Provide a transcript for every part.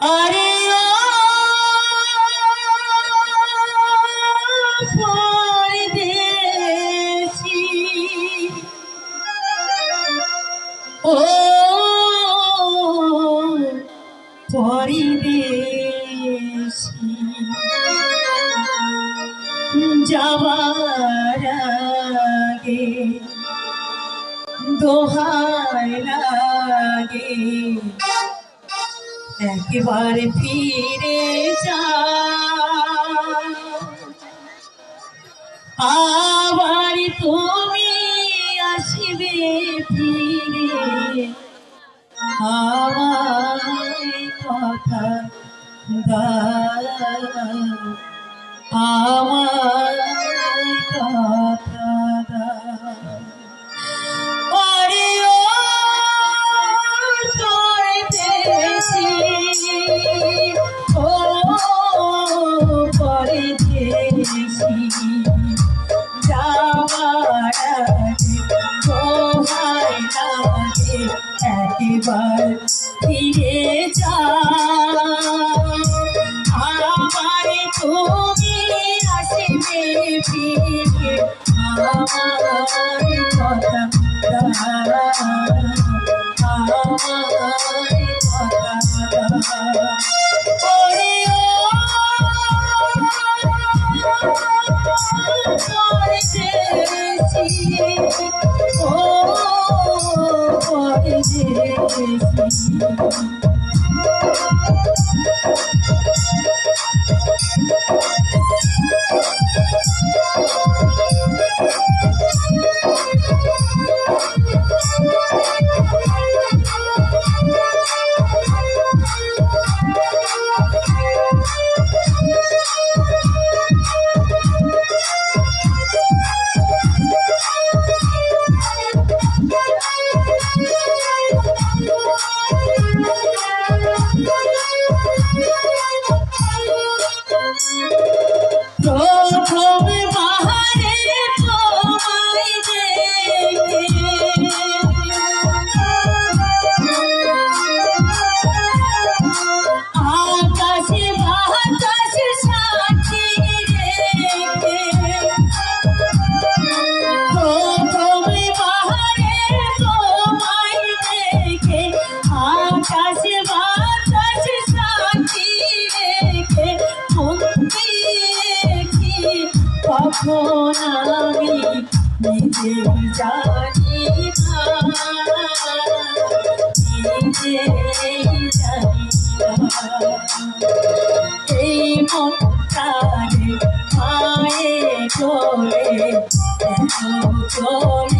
আরে ও পরিদেশি যাবার আগে দোহায় লাগে। একবার ফিরে যা। আবার তুমি আসবে ফিরে। আমার কথা আমার কথা এবার ফিরে যা আমার তুমি আসবে ফিরে আমার কথা আমার Thank you. তখন আমি নিজে জানি নিজে এই মনটারে মায়ে চলে চলে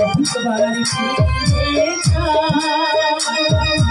একবার ফিরে আমার